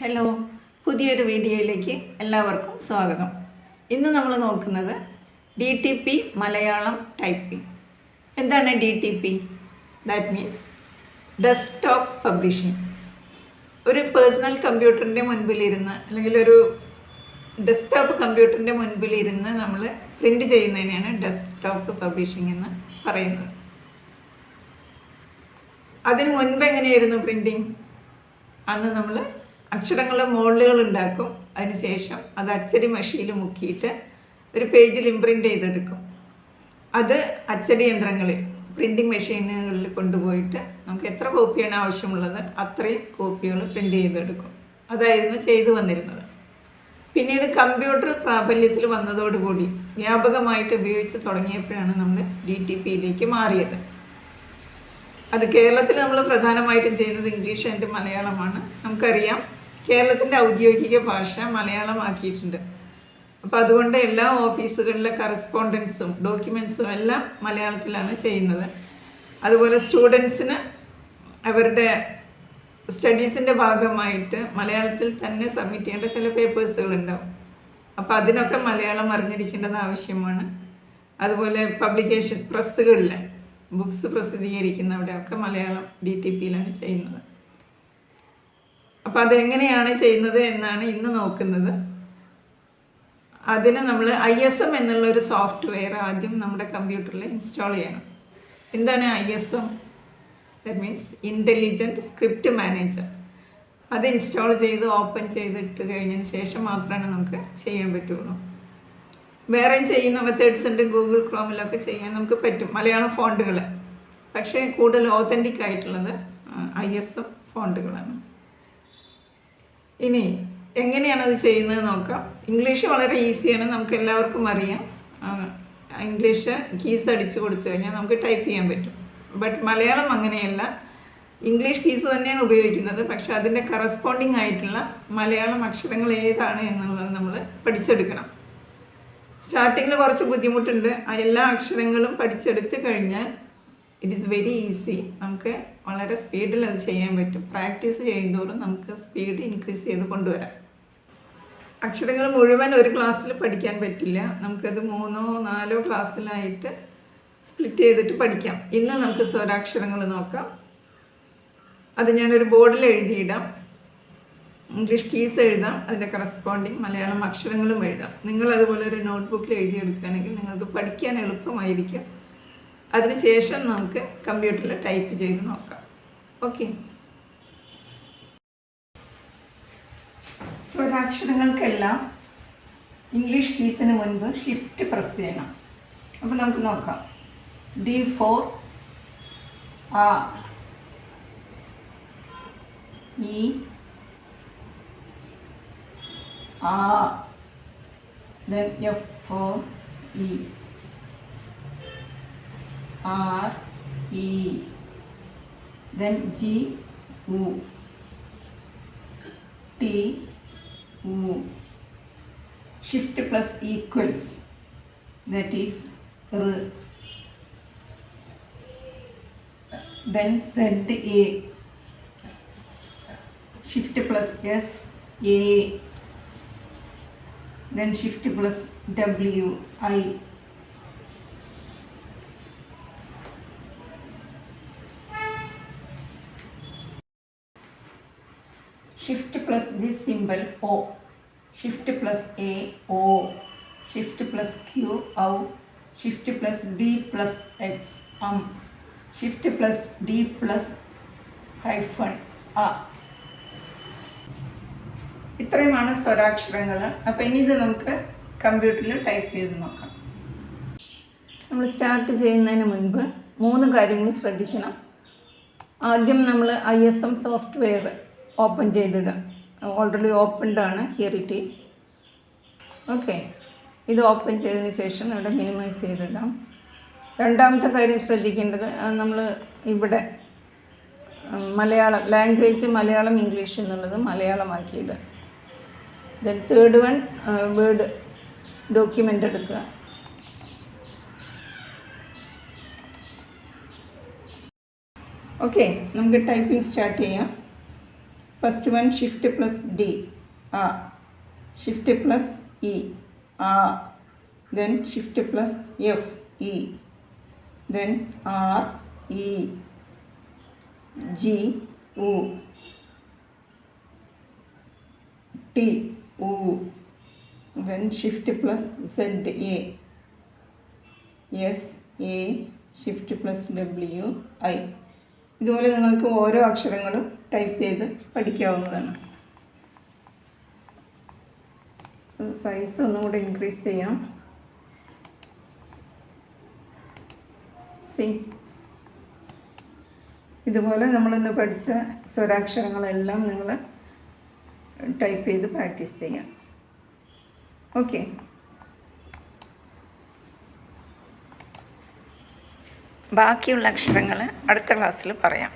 Hello പുതിയൊരു വീഡിയോയിലേക്ക് എല്ലാവർക്കും സ്വാഗതം. ഇന്ന് നമ്മൾ നോക്കുന്നത് D T P Malayalam typing. എന്താണ് D T P that means desktop publishing ഒരു പേഴ്സണൽ കമ്പ്യൂട്ടറിന്റെ മുൻപിലിരുന്ന് അല്ലെങ്കിൽ ഒരു ഡെസ്ക്ടോപ്പ് കമ്പ്യൂട്ടറിന്റെ മുൻപിലിരുന്ന് നമ്മൾ പ്രിന്റ് ചെയ്യുന്നതിനെയാണ് ഡെസ്ക്ടോപ്പ് പബ്ലിഷിംഗ് എന്ന് പറയുന്നത്. അതിന് മുൻപ് എങ്ങനെയായിരുന്നു പ്രിന്റിങ് അന്ന് നമ്മൾ അക്ഷരങ്ങളുടെ മോഡലുകൾ ഉണ്ടാക്കും. അതിനുശേഷം അത് അച്ചടി മഷിയിൽ മുക്കിയിട്ട് ഒരു പേജിൽ ഇംപ്രിന്റ് ചെയ്തെടുക്കും. അത് അച്ചടി യന്ത്രങ്ങളിൽ പ്രിന്റിങ് മെഷീനുകളിൽ കൊണ്ടുപോയിട്ട് നമുക്ക് എത്ര കോപ്പിയാണ് ആവശ്യമുള്ളത് അത്രയും കോപ്പികൾ പ്രിന്റ് ചെയ്തെടുക്കും. അതായിരുന്നു ചെയ്തു വന്നിരുന്നത്. പിന്നീട് കമ്പ്യൂട്ടർ പ്രാബല്യത്തിൽ വന്നതോടുകൂടി വ്യാപകമായിട്ട് ഉപയോഗിച്ച് തുടങ്ങിയപ്പോഴാണ് നമ്മൾ ഡി ടി പിയിലേക്ക് മാറിയത്. അത് കേരളത്തിൽ നമ്മൾ പ്രധാനമായിട്ടും ചെയ്യുന്നത് ഇംഗ്ലീഷ് ആൻഡ് മലയാളമാണ്. നമുക്കറിയാം കേരളത്തിന്റെ ഔദ്യോഗിക ഭാഷ മലയാളമാക്കിയിട്ടുണ്ട്. അപ്പോൾ അതുകൊണ്ട് എല്ലാ ഓഫീസുകളിലെ കറസ്പോണ്ടൻസും ഡോക്യുമെൻസും എല്ലാം മലയാളത്തിലാണ് ചെയ്യുന്നത്. അതുപോലെ സ്റ്റുഡൻസിന് അവരുടെ സ്റ്റഡീസിന്റെ ഭാഗമായിട്ട് മലയാളത്തിൽ തന്നെ സബ്മിറ്റ് ചെയ്യേണ്ട ചില പേപ്പേഴ്സുകൾ ഉണ്ടാവും. അപ്പോൾ അതിനൊക്കെ മലയാളം അറിഞ്ഞിരിക്കേണ്ടത് ആവശ്യമാണ്. അതുപോലെ പബ്ലിക്കേഷൻ പ്രസ്സുകളിൽ ബുക്സ് പ്രസിദ്ധീകരിക്കുന്നവിടെയൊക്കെ മലയാളം ഡി ടി പിയിലാണ് ചെയ്യുന്നത്. അപ്പോൾ അതെങ്ങനെയാണ് ചെയ്യുന്നത് എന്നാണ് ഇന്ന് നോക്കുന്നത്. അതിന് നമ്മൾ ഐ എസ് എം എന്നുള്ള ഒരു സോഫ്റ്റ്വെയർ ആദ്യം നമ്മുടെ കമ്പ്യൂട്ടറിൽ ഇൻസ്റ്റാൾ ചെയ്യണം. എന്താണ് I S M? That means intelligent script manager അത് ഇൻസ്റ്റാൾ ചെയ്ത് ഓപ്പൺ ചെയ്തിട്ട് കഴിഞ്ഞതിന് ശേഷം മാത്രമാണ് നമുക്ക് ചെയ്യാൻ പറ്റുള്ളൂ. വേറെയും ചെയ്യുന്ന മെത്തേഡ്സ് ഉണ്ട്. ഗൂഗിൾ ക്രോമിലൊക്കെ ചെയ്യാൻ നമുക്ക് പറ്റും. മലയാളം ഫോണ്ടുകൾ പക്ഷേ കൂടുതൽ ഓതന്റിക് ആയിട്ടുള്ളത് ഐ എസ് എം ഫോണ്ടുകളാണ് ഇനി എങ്ങനെയാണ് അത് ചെയ്യുന്നത് നോക്കാം. ഇംഗ്ലീഷ് വളരെ ഈസിയാണ് നമുക്ക് എല്ലാവർക്കും അറിയാം. ഇംഗ്ലീഷ് കീസ് അടിച്ച് കൊടുത്തു കഴിഞ്ഞാൽ നമുക്ക് ടൈപ്പ് ചെയ്യാൻ പറ്റും. ബട്ട് മലയാളം അങ്ങനെയല്ല. ഇംഗ്ലീഷ് കീസ് തന്നെയാണ് ഉപയോഗിക്കുന്നത്. പക്ഷെ അതിന്റെ കറസ്പോണ്ടിങ് ആയിട്ടുള്ള മലയാളം അക്ഷരങ്ങൾ ഏതാണ് എന്നുള്ളത് നമ്മൾ പഠിച്ചെടുക്കണം. സ്റ്റാർട്ടിങ്ങിൽ കുറച്ച് ബുദ്ധിമുട്ടുണ്ട്. എല്ലാ അക്ഷരങ്ങളും പഠിച്ചെടുത്ത് കഴിഞ്ഞാൽ ഇറ്റ് ഈസ് വെരി ഈസി നമുക്ക് വളരെ സ്പീഡിൽ അത് ചെയ്യാൻ പറ്റും. പ്രാക്ടീസ് ചെയ്യുന്നതോറും നമുക്ക് സ്പീഡ് ഇൻക്രീസ് ചെയ്ത് കൊണ്ടുവരാം. അക്ഷരങ്ങൾ മുഴുവൻ ഒരു ക്ലാസ്സിൽ പഠിക്കാൻ പറ്റില്ല. നമുക്കത് മൂന്നോ നാലോ ക്ലാസ്സിലായിട്ട് സ്പ്ലിറ്റ് ചെയ്തിട്ട് പഠിക്കാം. ഇന്ന് നമുക്ക് സ്വരാക്ഷരങ്ങൾ നോക്കാം. അത് ഞാനൊരു ബോർഡിൽ എഴുതിയിടാം. ഇംഗ്ലീഷ് കീസ് എഴുതാം. അതിന്റെ കറസ്പോണ്ടിങ് മലയാളം അക്ഷരങ്ങളും എഴുതാം. നിങ്ങൾ അതുപോലെ ഒരു നോട്ട്ബുക്കിൽ എഴുതിയെടുക്കുകയാണെങ്കിൽ നിങ്ങൾക്ക് പഠിക്കാൻ എളുപ്പമായിരിക്കും. അതിനുശേഷം നമുക്ക് കമ്പ്യൂട്ടറിൽ ടൈപ്പ് ചെയ്ത് നോക്കാം. ഓക്കെ. സ്വരാക്ഷരങ്ങൾക്കെല്ലാം ഇംഗ്ലീഷ് കീസിന് മുൻപ് ഷിഫ്റ്റ് പ്രസ് ചെയ്യണം. അപ്പോൾ നമുക്ക് നോക്കാം. ഡി ഫോർ ആ ഇ ആ then F for E, R, E, then G, U, T, U, shift plus equals, that is R, then Z, A, shift plus S, A, then shift plus W I shift plus this simple O shift plus A ഒ shift plus Q ഔ shift plus D plus X um shift plus D plus hyphen A. ഇത്രയുമാണ് സ്വരാക്ഷരങ്ങൾ അപ്പം ഇനി ഇത് നമുക്ക് കമ്പ്യൂട്ടറിൽ type ചെയ്ത് നോക്കാം. നമ്മൾ സ്റ്റാർട്ട് ചെയ്യുന്നതിന് മുൻപ് മൂന്ന് കാര്യങ്ങൾ ശ്രദ്ധിക്കണം. ആദ്യം നമ്മൾ I S M software open ചെയ്തിടുക. Already opened ആണ്. ഹിയർ ഇറ്റ് ഈസ് ഓക്കെ ഇത് ഓപ്പൺ ചെയ്തതിന് ശേഷം ഇവിടെ മിനിമൈസ് ചെയ്തിടാം. രണ്ടാമത്തെ കാര്യം ശ്രദ്ധിക്കേണ്ടത് നമ്മൾ ഇവിടെ മലയാളം ലാംഗ്വേജ് മലയാളം ഇംഗ്ലീഷ് എന്നുള്ളത് മലയാളമാക്കിയിടുക. Then third one word document എടുക്കുക. ഓക്കെ നമുക്ക് ടൈപ്പിംഗ് സ്റ്റാർട്ട് ചെയ്യാം. First one shift plus D ആ ഷിഫ്റ്റ് പ്ലസ് ഇ ആ ദെൻ ഷിഫ്റ്റ് പ്ലസ് എഫ് ഇ ദെൻ ആർ ഇ ജി ഉ ടി ഉ ദെൻ ഷിഫ്റ്റ് പ്ലസ് സെഡ് എ എസ് എ ഷിഫ്റ്റ് പ്ലസ് ഡബ്ല്യു ഐ ഇതുപോലെ നിങ്ങൾക്ക് ഓരോ അക്ഷരങ്ങളും ടൈപ്പ് ചെയ്ത് പഠിക്കാവുന്നതാണ്. സൈസ് ഒന്നും കൂടെ ഇൻക്രീസ് ചെയ്യാം. സി ഇതുപോലെ നമ്മളിന്ന് പഠിച്ച സ്വരാക്ഷരങ്ങളെല്ലാം നിങ്ങൾ ടൈപ്പ് ചെയ്ത് പ്രാക്ടീസ് ചെയ്യാം. ഓക്കെ ബാക്കിയുള്ള അക്ഷരങ്ങൾ അടുത്ത ക്ലാസ്സിൽ പറയാം.